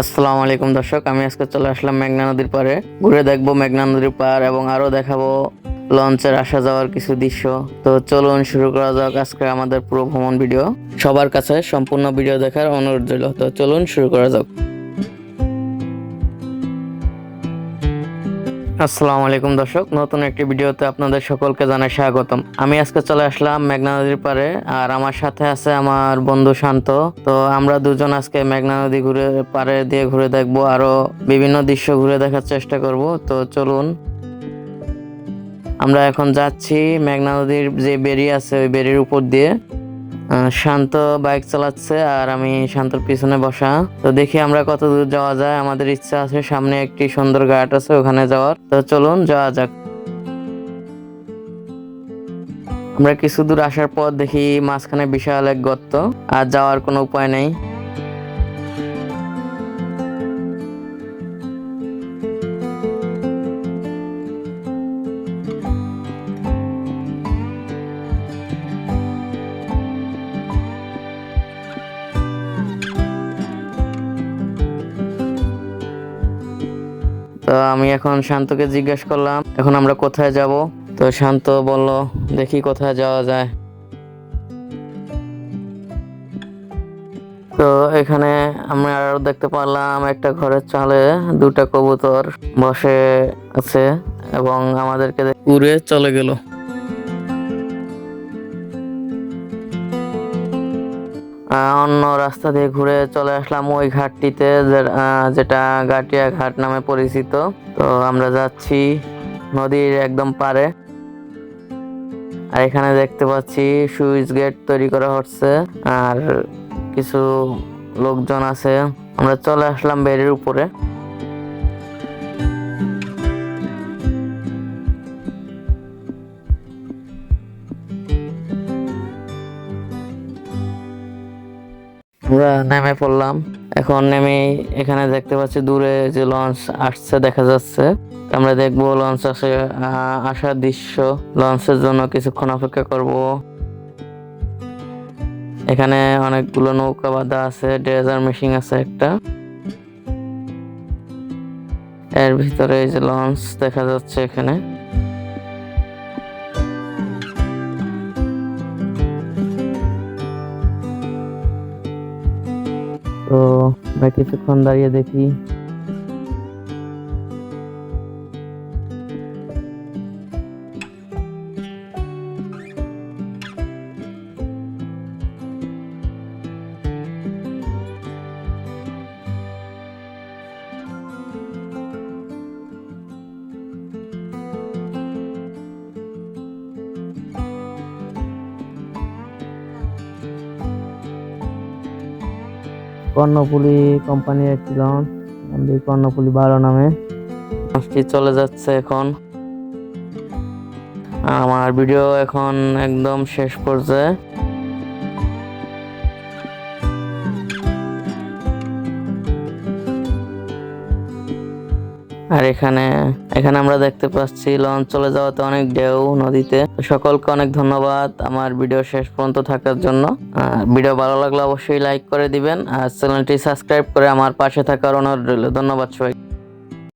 আসসালামু আলাইকুম দর্শক, আমি আজকে চলে আসলাম মেঘনা নদীর পাড়ে। ঘুরে দেখব মেঘনা নদীর পাড় এবং আরও দেখাবো লঞ্চের আসা যাওয়ার কিছু দৃশ্য। তো চলুন শুরু করা যাক আজকে আমাদের পুরো ভ্রমণ ভিডিও। সবার কাছে সম্পূর্ণ ভিডিও দেখার অনুরোধ রইল। তো চলুন শুরু করা যাক। আসসালামু আলাইকুম দর্শক, নতুন একটি ভিডিওতে আপনাদের সকলকে জানাই স্বাগতম। আমি আজকে চলে আসলাম মেঘনা নদীর পারে আর আমার সাথে আছে আমার বন্ধু শান্ত। তো আমরা দুজন আজকে মেঘনা নদী ঘুরে পারে দিয়ে ঘুরে দেখব, আরও বিভিন্ন দৃশ্য ঘুরে দেখার চেষ্টা করব। তো চলুন, আমরা এখন যাচ্ছি মেঘনা নদীর যে বেরি আছে, ওই বেরির উপর দিয়ে। শান্ত বাইক চালাচ্ছে আর আমি শান্তর পিছনে বসা। তো দেখি আমরা কত দূর যাওয়া যায়। আমাদের ইচ্ছা আছে সামনে একটি সুন্দর ঘাট আছে, ওখানে যাওয়ার। তো চলুন, যাওয়া যাক। আমরা কিছু দূর আসার পর দেখি মাঝখানে বিশাল এক গর্ত, আর যাওয়ার কোনো উপায় নেই। তো আমি এখন শান্তকে জিজ্ঞেস করলাম, এখন আমরা কোথায় যাব? তো শান্ত বলল, দেখি কোথায় যাওয়া যায়। তো এখানে আমি আরও দেখতে পারলাম, একটা ঘরের চালে দুটা কবুতর বসে আছে এবং আমাদেরকে উড়ে চলে গেল। অন্য রাস্তা দিয়ে ঘুরে চলে আসলাম ওই ঘাটটিতে যেটা গাটিয়া ঘাট নামে পরিচিত। তো আমরা যাচ্ছি নদীর একদম পারে আর এখানে দেখতে পাচ্ছি সুইচ গেট তৈরি করা হচ্ছে, আর কিছু লোকজন আছে। আমরা চলে আসলাম বেড়ের উপরে। আমরা নেমে পড়লাম। এখন নেমে এখানে দেখতে পাচ্ছি দূরে যে লঞ্চ আসছে, দেখা যাচ্ছে। আমরা দেখব লঞ্চ আসে আসার দৃশ্য। লঞ্চের জন্য কিছুক্ষণ অপেক্ষা করব। এখানে অনেকগুলো নৌকা বাঁধা আছে, ড্রেজার মেশিন আছে একটা। এর ভিতরে এই যে লঞ্চ দেখা যাচ্ছে এখানে। তো আমরা কিছুক্ষণ দাঁড়িয়ে দেখি। কর্ণফুলি কোম্পানি একটি লঞ্চ কর্ণফুলি বারো নামে। লঞ্চটি চলে যাচ্ছে এখন। আমার ভিডিও এখন একদম শেষ পর্যায়ে। আর এখানে এখানে আমরা দেখতে পাচ্ছি লঞ্চ চলে যাওয়াতে অনেক ঢেউ নদীতে। সকলকে অনেক ধন্যবাদ আমার ভিডিও শেষ পর্যন্ত থাকার জন্য। ভিডিও ভালো লাগলে অবশ্যই লাইক করে দিবেন। আর চ্যানেলটি সাবস্ক্রাইব করে আমার পাশে থাকার অনুরোধ রইল। ধন্যবাদ সবাই